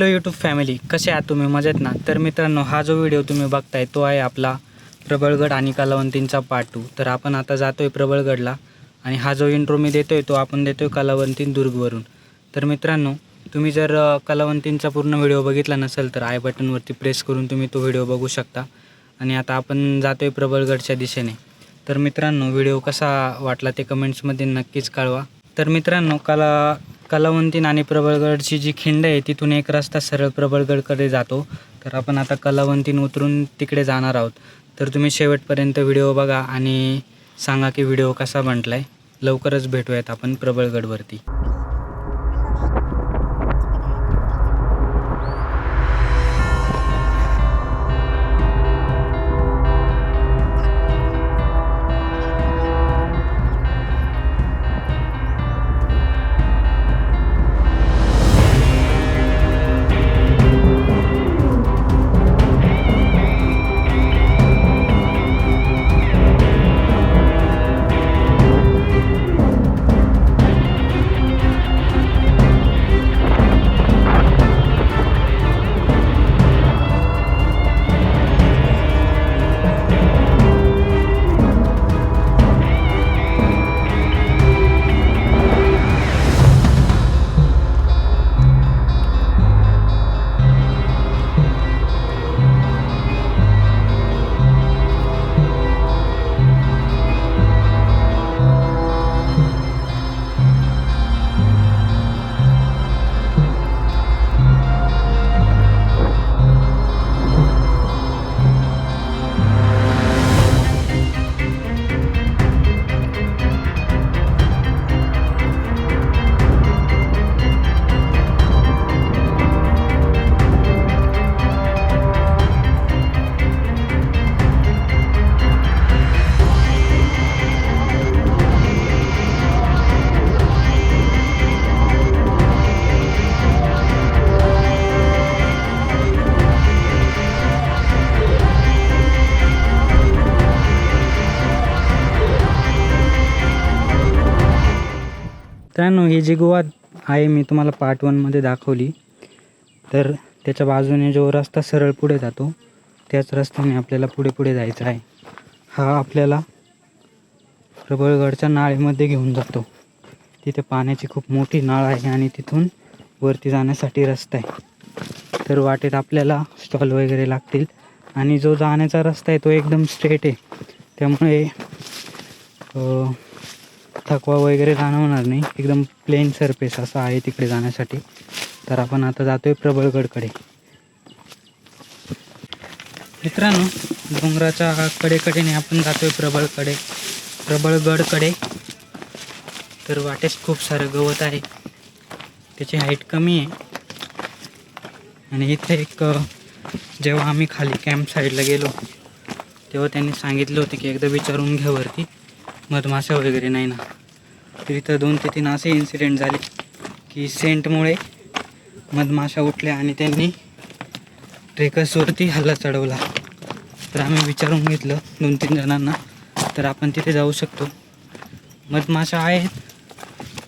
Hello YouTube family कसे आहात तुम्ही? मजेत ना? तर मित्रांनो हा जो व्हिडिओ तुम्ही बघताय तो आहे आपला प्रबळगड आणि कलावंतींचा पार्ट टू तर आपण आता जातोय प्रबळगडला आणि हा जो इंट्रो मी देतोय तो आपण देतोय कलावंतीन दुर्गवरून. तर मित्रांनो तुम्ही जर कलावंतींचा पूर्ण व्हिडिओ बघितला नसेल तर आय बटनवरती प्रेस करून तुम्ही तो व्हिडिओ बघू शकता. आणि आता आपण जातोय प्रबळगडच्या दिशेने. तर मित्रांनो व्हिडिओ कसा वाटला ते कमेंट्समध्ये नक्कीच कळवा. तर मित्रांनो कला कलावंतीन आणि प्रबळगडची जी खिंड आहे तिथून एक रस्ता सरळ प्रबळगडकडे जातो. तर आपण आता कलावंतीन उतरून तिकडे जाणार आहोत. तर तुम्ही शेवटपर्यंत व्हिडिओ बघा आणि सांगा की व्हिडिओ कसा म्हटला आहे लवकरच भेटूयात आपण प्रबळगडवरती. मित्रांनो ही जी गोवा आहे मी तुम्हाला पार्ट वनमध्ये दाखवली. तर त्याच्या बाजूने जो रस्ता सरळ पुढे जातो त्याच रस्त्याने आपल्याला पुढे पुढे जायचं आहे. हा आपल्याला प्रबळगडच्या नाळेमध्ये घेऊन जातो. तिथे पाण्याची खूप मोठी नाळ आहे आणि तिथून वरती जाण्यासाठी रस्ता आहे. तर वाटेत आपल्याला स्टॉल वगैरे लागतील. आणि जो जाण्याचा रस्ता आहे तो एकदम स्ट्रेट आहे. त्यामुळे थकवा वगैरे जाणवणार नाही. एकदम प्लेन सरफेस असा आहे तिकडे जाण्यासाठी. तर आपण आता जातोय प्रबळगडकडे. मित्रांनो डोंगराच्या कडेकडेने आपण जातोय प्रबळकडे. प्रबळगडकडे. तर वाटेस खूप सारं गवत आहे. त्याची हाईट कमी आहे. आणि इथे एक जेव्हा आम्ही खाली कॅम्प साईडला गेलो तेव्हा त्यांनी सांगितलं होतं की एकदा विचारून घ्या वरती. मधमाशा वगैरे नाही ना. तर इथं दोन ते तीन असे इन्सिडेंट झाले की सेंटमुळे मधमाशा उठल्या आणि त्यांनी ट्रेकर्सवरती हल्ला चढवला. तर आम्ही विचारून घेतलं दोन तीन जणांना तर आपण तिथे जाऊ शकतो. मधमाशा आहेत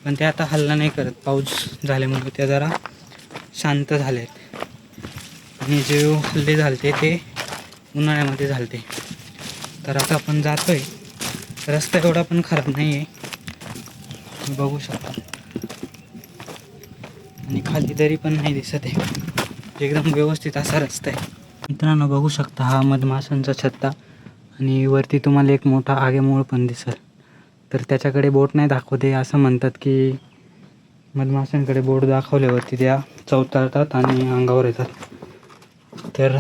पण ते आता हल्ला नाही करत. पाऊस झाल्यामुळे त्या जरा शांत झाले आहेत आणि जे हल्ले झालते ते उन्हाळ्यामध्ये झालते. तर आता आपण जातोय. रस्ता एवढा पण खराब नाही आहे तुम्ही बघू शकता. आणि खाली दरी पण नाही दिसत आहे. एकदम व्यवस्थित असा रस्ता आहे. मित्रांनो बघू शकता हा मधमाशांचा छत्ता. आणि वरती तुम्हाला एक मोठा आगेमोळ पण दिसेल. तर त्याच्याकडे बोट नाही दाखवते असं म्हणतात की मधमाशांकडे बोट दाखवल्यावरती त्या चवताळतात आणि अंगावर येतात. तर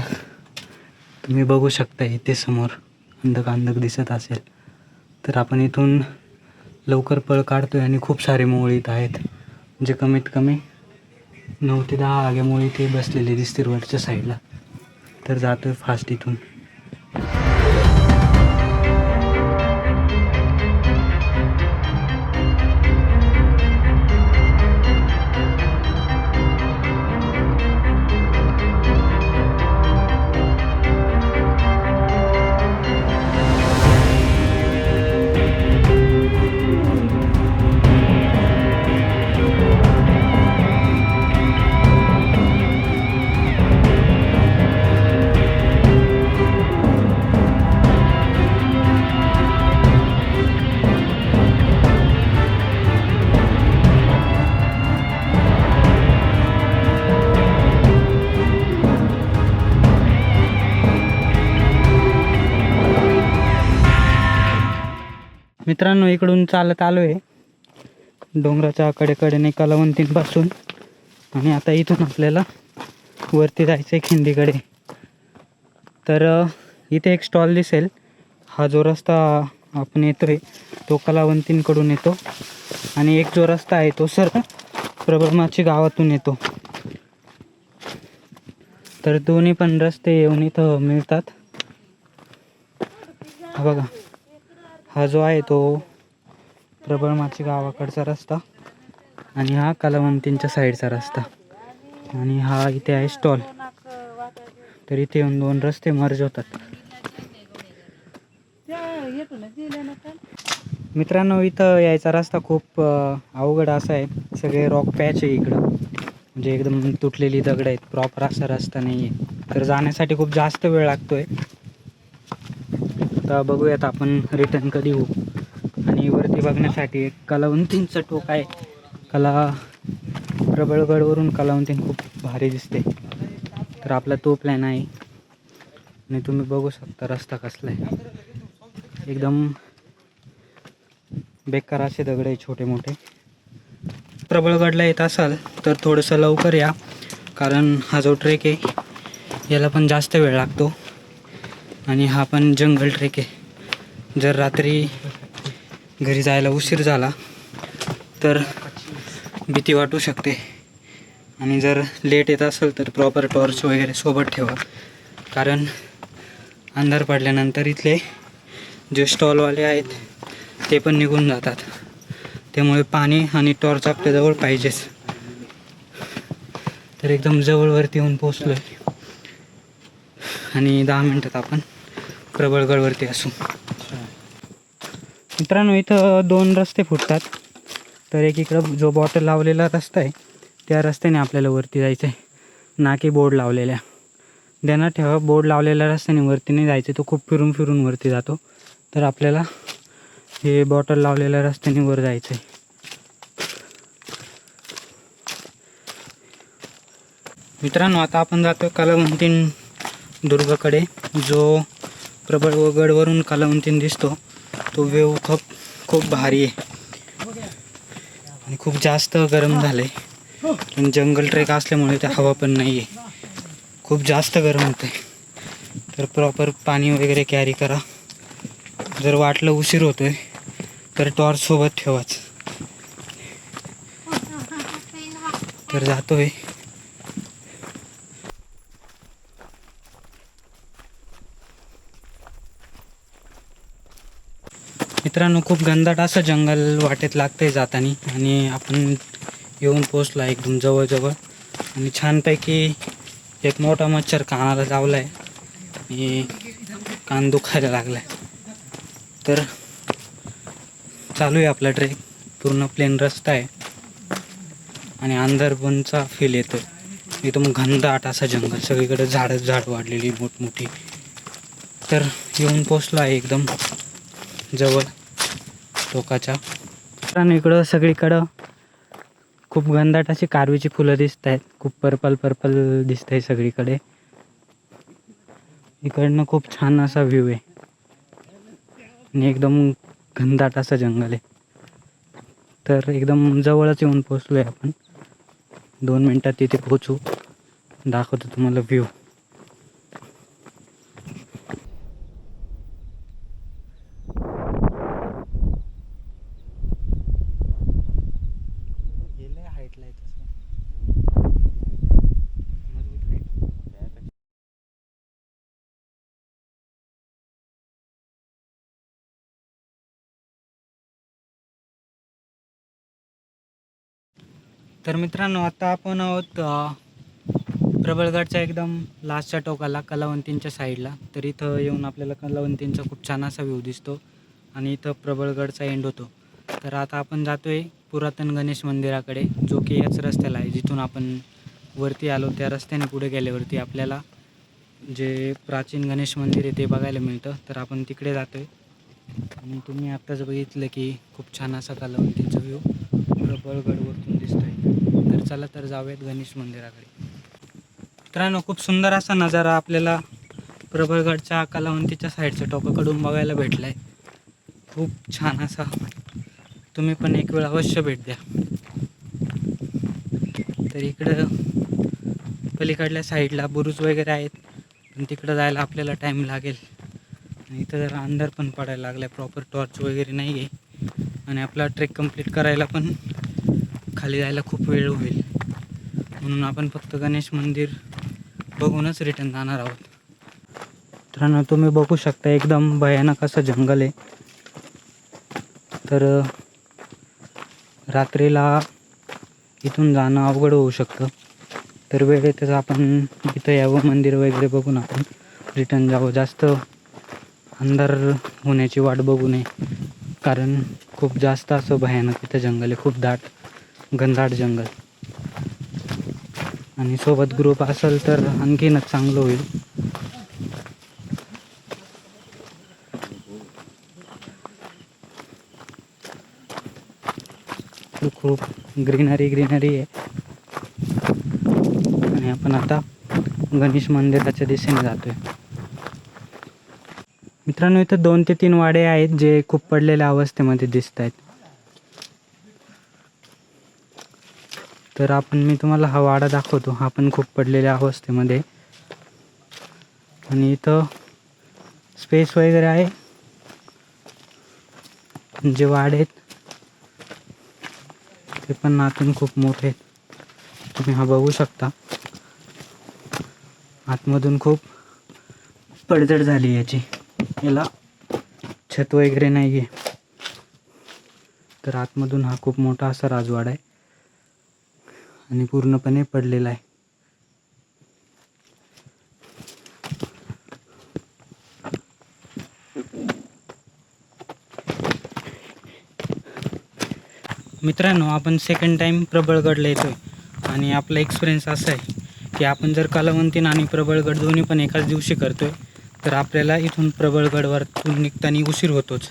तुम्ही बघू शकता इथे समोर अंधक अंधक दिसत असेल. तर आपण इथून लवकर पळ काढतो आहे आणि खूप सारे मोळीत इथं आहेत. म्हणजे कमीत कमी नऊ ते दहा आग्यामुळे ते बसलेले दिसतील वरच्या साईडला तर जातोय फास्ट इथून. मित्रांनो इकडून चालत आलो आहे डोंगराच्या कडेकडेने कलावंतींपासून. आणि आता इथून आपल्याला वरती जायचं आहे खिंडीकडे. तर इथे एक स्टॉल दिसेल. हा जो रस्ता आपण येतोय तो कलावंतींकडून येतो. आणि एक जो रस्ता आहे तो सर प्रबळमाची गावातून येतो. तर दोन्ही पण रस्ते येऊन इथं मिळतात. बघा. हा जो आहे तो प्रबळमाची गावाकडचा रस्ता आणि हा कलावंतींच्या साईडचा रस्ता. आणि हा इथे आहे स्टॉल. तर इथे येऊन दोन रस्ते मर्ज होतात. मित्रांनो इथं यायचा रस्ता खूप अवघड असा आहे. सगळे रॉक पॅच आहे इकडं. म्हणजे एकदम तुटलेली दगड आहेत. प्रॉपर असा रस्ता नाही आहे तर जाण्यासाठी खूप जास्त वेळ लागतोय. आता बघूयात आपण रिटर्न कधी होऊ. आणि वरती बघण्यासाठी एक कलावंतींचं टोक आहे. कला प्रबळगडवरून कलावंतीन खूप भारी दिसते. तर आपला तो प्लॅन आहे. आणि तुम्ही बघू शकता रस्ता कसला आहे. एकदम बेकार असे दगड आहे छोटे मोठे. प्रबळगडला येत असाल तर थोडंसं लवकर या. कारण हा जो ट्रेक आहे याला पण जास्त वेळ लागतो. आणि हा पण जंगल ट्रेक आहे. जर रात्री घरी जायला उशीर झाला तर भीती वाटू शकते. आणि जर लेट येत असेल तर प्रॉपर टॉर्च वगैरे सोबत ठेवा. कारण अंधार पडल्यानंतर इथले जे स्टॉलवाले आहेत ते पण निघून जातात. त्यामुळे पाणी आणि टॉर्च आपल्याजवळ पाहिजेच. तर एकदम जवळवरती येऊन पोचलो आहे आणि दहा मिनटात आपण प्रबळगडवरती असू मित्रांनो इथं दोन रस्ते फुटतात. तर एक इकडं जो बॉटल लावलेला रस्ता आहे त्या रस्त्याने आपल्याला वरती जायचं आहे ना की बोर्ड लावलेल्या. ध्यानात ठेवा बोर्ड लावलेल्या रस्त्याने वरती नाही जायचं तो खूप फिरून फिरून वरती जातो. तर आपल्याला हे बॉटल लावलेल्या रस्त्याने वर जायचं आहे मित्रांनो आता आपण जातो कलावंतीन दुर्गाकडे जो प्रबळ व गडवरून कलावंतीन दिसतो. तो वेव खूप खूप भारी आहे. आणि खूप जास्त गरम झालं आहे जंगल ट्रेक असल्यामुळे ते हवा पण नाही आहे खूप जास्त गरम होतं आहे तर प्रॉपर पाणी वगैरे कॅरी करा. जर वाटलं उशीर होतोय तर टॉर्च सोबत ठेवाच. तर जातोय. मित्रांनो खूप घनदाट असं जंगल वाटेत लागतंय जातानी. आणि आपण येऊन पोचला आहे एकदम जवळजवळ. आणि छानपैकी एक मोठा मच्छर कानाला लावला आहे आणि कान दुखायला लागला आहे तर चालू आहे आपला ट्रेक. पूर्ण प्लेन रस्ता आहे. आणि अंधारपणचा फील येतो एकदम घनदाट असा जंगल. सगळीकडे झाडच झाड वाढलेली मोठमोठी. तर येऊन पोचलो आहे एकदम जवळ. टोकाच्या आणि इकडं सगळीकडं खूप घनदाट अशी कारवीची फुलं दिसत आहेत खूप पर्पल पर्पल दिसत आहे सगळीकडे. इकडनं खूप छान असा व्ह्यू आहे. आणि एकदम घनदाट असं जंगल आहे. तर एकदम जवळच येऊन पोचलो आहे आपण. दोन मिनटात तिथे पोचू दाखवतो तुम्हाला व्ह्यू गेले हाईटला आहे तसं मजबूत हाईट तर मित्रांनो आता आपण आहोत प्रबळगडच्या एकदम लास्टच्या टोकाला कलावंतींच्या साईडला तर इथं येऊन आपल्याला कलावंतींचा खूप छान असा व्ह्यू दिसतो आणि इथं प्रबळगडचा एंड होतो. तर आता आपण जातोय पुरातन गणेश मंदिराकडे जो की याच रस्त्याला आहे. जिथून आपण वरती आलो त्या रस्त्याने पुढे गेल्यावरती आपल्याला जे प्राचीन गणेश मंदिर आहे ते बघायला मिळतं. तर आपण तिकडे जातोय. आणि तुम्ही आत्ताच बघितलं की खूप छान असा कलावंतींचा व्ह्यू प्रबळगडवरतून दिसतोय. आहे चला तर जाऊयात गणेश मंदिराकडे. मित्रांनो खूप सुंदर असा नजारा आपल्याला प्रबळगडच्या कलावंतीच्या साईडच्या टोकाकडून बघायला भेटला आहे खूप छान असा. तुम्ही पण एक वेळ अवश्य भेट द्या. तर इकडं पलीकडल्या साईडला बुरुज वगैरे आहेत पण तिकडं जायला आपल्याला टाईम लागेल. आणि इथं जरा अंधार पण पडायला लागला आहे प्रॉपर टॉर्च वगैरे नाही आहे आणि आपला ट्रेक कंप्लीट करायला पण खाली जायला खूप वेळ होईल. म्हणून आपण फक्त गणेश मंदिर बघूनच रिटर्न जाणार आहोत. मित्रांनो तुम्ही बघू शकता एकदम भयानक असं जंगल आहे. तर रात्रीला इथून जाणं अवघड होऊ शकतं. तर वेळेतच आपण इथं यावं मंदिर वगैरे बघून आपण रिटर्न जावं. जास्त अंधार होण्याची वाट बघू नये. कारण खूप जास्त असं भयानक इथं जंगल आहे. खूप दाट घनदाट जंगल. आणि सोबत ग्रुप असेल तर आणखीनच चांगलं होईल. खूप ग्रीनरी ग्रीनरी आहे. आणि आपण आता गणेश मंदिराच्या दिशेने जातोय. मित्रांनो इथं दोन ते तीन वाडे आहेत जे खूप पडलेल्या अवस्थेमध्ये दिसत आहेत तर आपण मी तुम्हाला हा वाडा दाखवतो. हा पण खूप पडलेल्या अवस्थेमध्ये. आणि इथं स्पेस वगैरे आहे. जे वाडे आहेत ते पण आतून खूप मोठे आहेत. तुम्ही हा बघू शकता. आतमधून खूप पडझड झाली याची. याला छत वगैरे नाही आहे तर आतमधून हा खूप मोठा असा राजवाडा आहे. आणि पूर्णपणे पडलेला आहे. मित्रांनो आपण सेकंड टाईम प्रबळगडला येतो आहे आणि आपला एक्सपिरियन्स असा आहे की आपण जर कलावंतीन आणि प्रबळगड दोन्ही पण एकाच दिवशी करतो आहे तर आपल्याला इथून प्रबळगडवरतून निघताना उशीर होतोच.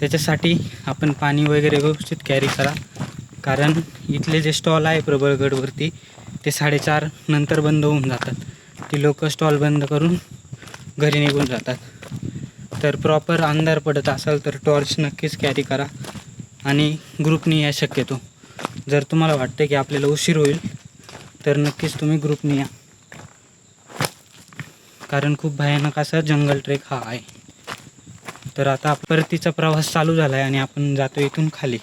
त्याच्यासाठी आपण पाणी वगैरे व्यवस्थित कॅरी करा. कारण इथले जे स्टॉल आहे प्रबळगडवरती ते साडेचार नंतर बंद होऊन जातात. ती लोक स्टॉल बंद करून घरी निघून जातात. तर प्रॉपर अंधार पडत असाल तर टॉर्च नक्कीच कॅरी करा आणि ग्रुपनी या शक्यतो. जर तुम्हाला वाटतं की आपल्याला उशीर होईल तर नक्कीच तुम्ही ग्रुपनी या कारण खूप भयानक असा जंगल ट्रेक हा आहे. तर आता परतीचा प्रवास चालू झाला आहे आणि आपण जातो इथून खाली.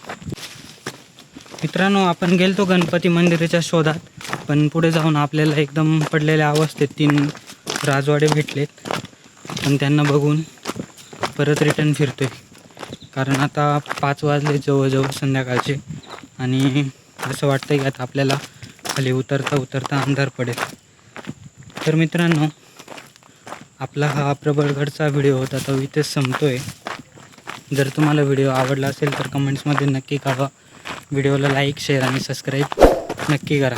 मित्रांनो आपण गेलतो गणपती मंदिराच्या शोधात पण पुढे जाऊन आपल्याला एकदम पडलेल्या अवस्थेत तीन राजवाडे भेटलेत. पण त्यांना बघून परत रिटर्न फिरतोय. कारण आता पाच वाजले जवळजवळ संध्याकाळचे आणि असं वाटतं की आता आपल्याला खाली उतरता उतरता अंधार पडेल. तर मित्रांनो आपला हा प्रबळगडचा व्हिडिओ होता तो इथेच संपतोय. जर तुम्हाला व्हिडिओ आवडला असेल तर कमेंट्समध्ये नक्की कळवा. व्हिडिओला लाईक शेअर आणि सबस्क्राईब नक्की करा.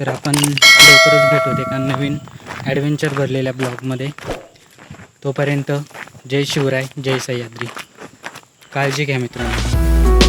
तर आपण लवकरच भेटू एका नवीन ॲडव्हेंचर भरलेल्या ब्लॉगमध्ये. तोपर्यंत जय शिवराय जय सह्याद्री. काळजी घ्या मित्रांनो.